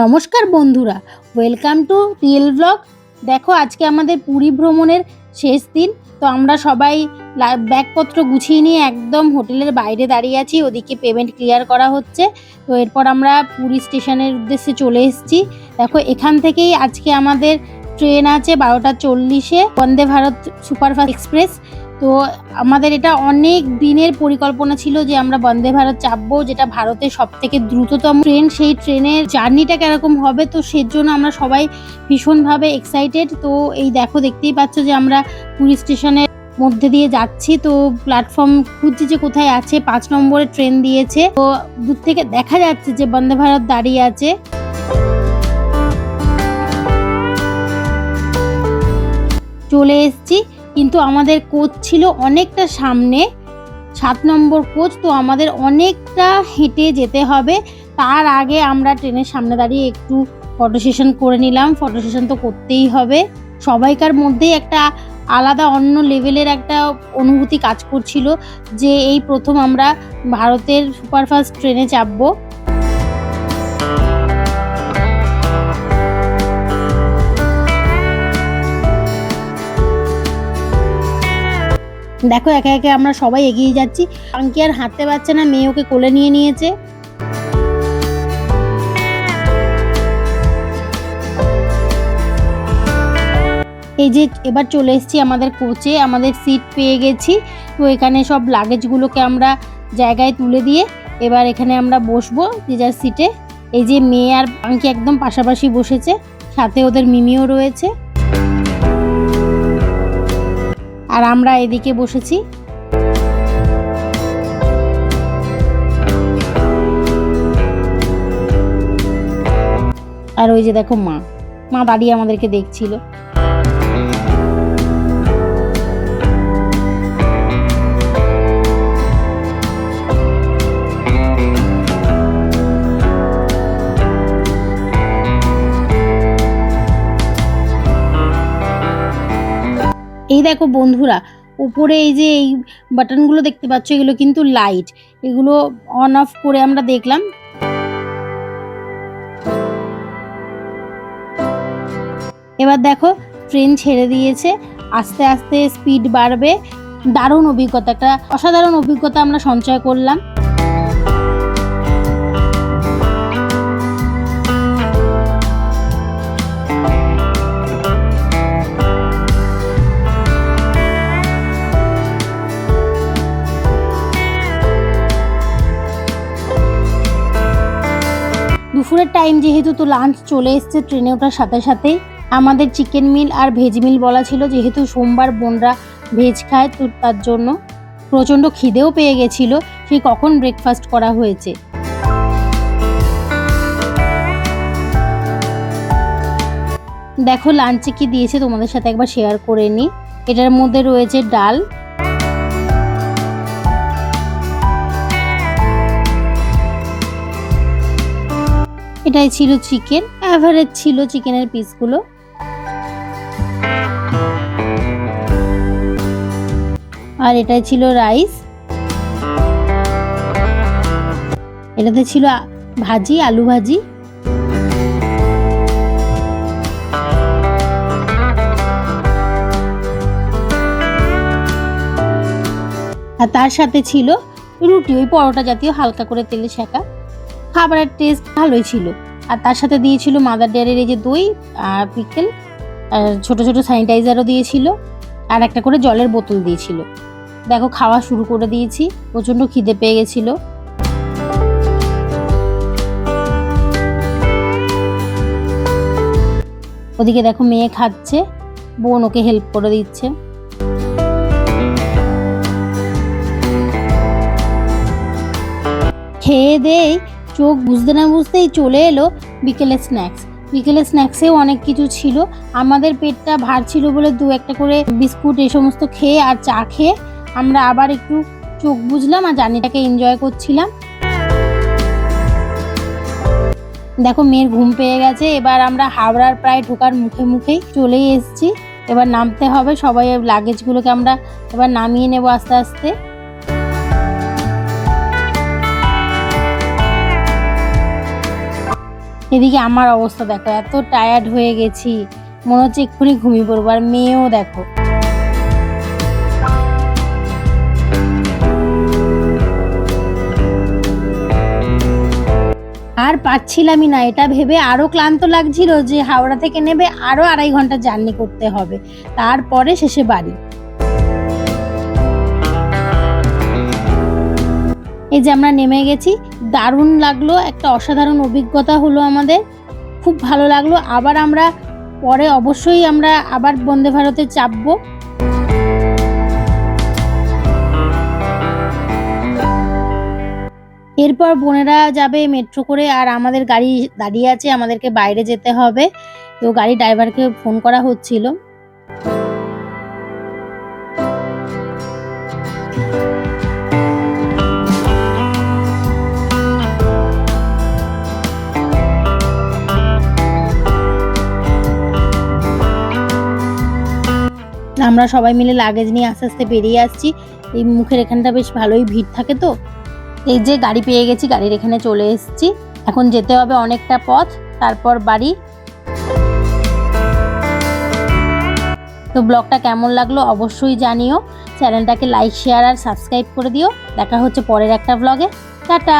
নমস্কার বন্ধুরা welcome to real blog দেখো, আজকে আমাদের পুরী ভ্রমণের শেষ দিন, তো আমরা সবাই ব্যাগপত্র গুছিয়ে নিয়ে একদম হোটেলের বাইরে দাঁড়িয়ে আছি, ওদিকে পেমেন্ট ক্লিয়ার করা হচ্ছে। তো এরপর আমরা পুরী স্টেশনের উদ্দেশ্যে চলে এসেছি। দেখো, এখান থেকেই আজকে আমাদের ট্রেন আছে বারোটা চল্লিশে, বন্দে ভারত সুপারফাস্ট এক্সপ্রেস। তো আমাদের এটা অনেক দিনের পরিকল্পনা ছিল যে আমরা বন্দে ভারত চাপবো, যেটা ভারতের সব থেকে দ্রুততম ট্রেন। সেই ট্রেনের জার্নিটা কীরকম হবে? তো সের জন্য আমরা সবাই ভীষণভাবে এক্সাইটেড তো এই দেখো, দেখতেই পাচ্ছ যে আমরা পুরী স্টেশনের মধ্যে দিয়ে যাচ্ছি। তো প্ল্যাটফর্ম খুঁজছি যে কোথায় আছে, পাঁচ নম্বরে ট্রেন দিয়েছে। তো দূর থেকে দেখা যাচ্ছে যে বন্দে ভারত দাঁড়িয়ে আছে। চলে এসেছি। কিন্তু আমাদের কোচ ছিল অনেকটা সামনে। সাত নম্বর কোচ তো আমাদের অনেকটা হেঁটে যেতে হবে। তার আগে আমরা ট্রেনের সামনে দাঁড়িয়ে একটু ফটো সেশন করে নিলাম। ফটো সেশন তো করতেই হবে। সবাইকার মধ্যেই একটা আলাদা, অন্য লেভেলের একটা অনুভূতি কাজ করছিল যে এই প্রথম আমরা ভারতের সুপারফাস্ট ট্রেনে চাপবো। দেখো, একে একে আমরা সবাই এগিয়ে যাচ্ছি। আঙ্কি আর হাঁটতে পারছে না, মেয়ে ওকে কোলে নিয়ে নিয়েছে। এই যে এবার চলে এসেছি আমাদের কোচে, আমাদের সিট পেয়ে গেছি। তো এখানে সব লাগেজগুলোকে আমরা জায়গায় তুলে দিয়ে এবার এখানে আমরা বসবো যে যার সিটে এই যে মেয়ে আর আঙ্কি একদম পাশাপাশি বসেছে, সাথে ওদের মিমিও রয়েছে। আর আমরা এদিকে বসেছি। আর ওই যে দেখো মা মা দাঁড়িয়ে আমাদেরকে দেখছিল। এই দেখো বন্ধুরা, উপরে এই যে এই বাটনগুলো দেখতে পাচ্ছ, এগুলো কিন্তু লাইট। এগুলো অন অফ করে আমরা দেখলাম। এবার দেখো ট্রেন ছেড়ে দিয়েছে। আস্তে আস্তে স্পিড বাড়বে। দারুণ অভিজ্ঞতা, একটা অসাধারণ অভিজ্ঞতা আমরা সঞ্চয় করলাম। দুপুরের টাইম যেহেতু তো লাঞ্চ চলে এসছে ট্রেনে ওঠার সাথে সাথে আমাদের চিকেন মিল আর ভেজ মিল বলা ছিল, যেহেতু সোমবার বোনরা ভেজ খায়, তো তার জন্য প্রচণ্ড খিদেও পেয়ে গেছিল, সেই কখন ব্রেকফাস্ট করা হয়েছে। দেখো লাঞ্চে কি দিয়েছে তোমাদের সাথে একবার শেয়ার করে নিই এটার মধ্যে রয়েছে ডাল এটাই ছিল চিকেন অ্যাভারেজ ছিল চিকেনের পিসগুলো আর এটাই ছিল রাইস এটাতে ছিল ভাজি, আলু ভাজি। আর তার সাথে ছিল রুটি, ওই পরোটা জাতীয় হালকা করে তেলে শেখা খাবারের টেস্ট ভালোই ছিল। আর তার সাথে দিয়েছিল মাদার ডেয়ারির এই যে দই আর পিকেল আর ছোটো ছোটো স্যানিটাইজারও দিয়েছিল, আর একটা করে জলের বোতল দিয়েছিল। দেখো, খাওয়া শুরু করে দিয়েছি, প্রচণ্ড খিদে পেয়ে গেছিল। ওদিকে দেখো, মেয়ে খাচ্ছে, বোন ওকে হেল্প করে দিচ্ছে। খেয়ে দেই চোখ বুঝতে না বুঝতেই চলে এলো বিকেলের স্ন্যাক্স বিকেলের স্ন্যাক্সেও অনেক কিছু ছিল। আমাদের পেটটা ভার ছিল বলে দু একটা করে বিস্কুট এই সমস্ত খেয়ে আর চা খেয়ে আমরা আবার একটু চোখ বুঝলাম আর জার্নিটাকে এনজয় করছিলাম। দেখো মেয়ের ঘুম পেয়ে গেছে। এবার আমরা হাওড়ার প্রায় ঢোকার মুখে মুখেই চলেই এসেছি। এবার নামতে হবে। সবাই লাগেজগুলোকে আমরা এবার নামিয়ে নেব আস্তে আস্তে। এদিকে আমার অবস্থা দেখো, এত টায়ার্ড হয়ে গেছি। মনে হচ্ছে এক্ষুনি ঘুমিয়ে পড়ব, আর মেয়েও দেখো। আর পাচ্ছিলামই না, এটা ভেবে আরও ক্লান্ত লাগছিল যে হাওড়া থেকে নেবে আরও আড়াই ঘণ্টা জার্নি করতে হবে। তারপরে শেষে বাড়ি। এই যে আমরা নেমে গেছি, দারুণ লাগল, একটা অসাধারণ অভিজ্ঞতা হলো আমাদের, খুব ভালো লাগল। আবার আমরা পরে অবশ্যই আমরা আবার বন্দে ভারতে চাপবো। এরপর বোনেরা যাবে মেট্রো করে, আর আমাদের গাড়ি দাঁড়িয়ে আছে, আমাদেরকে বাইরে যেতে হবে। তো গাড়ি ড্রাইভারকে ফোন করা হচ্ছিল। আমরা সবাই মিলে লাগেজ নিয়ে আস্তে আস্তে বেরিয়ে আসছি। এই মুখের এখানটা বেশ ভালোই ভিড় থাকে তো। এই যে গাড়ি পেয়ে গেছি, গাড়ির এখানে চলে এসেছি। এখন যেতে হবে অনেকটা পথ, তারপর বাড়ি। তো ব্লগটা কেমন লাগল অবশ্যই জানিও। চ্যানেলটাকে লাইক শেয়ার আর সাবস্ক্রাইব করে দিও। দেখা হচ্ছে পরের একটা ব্লগে টাটা!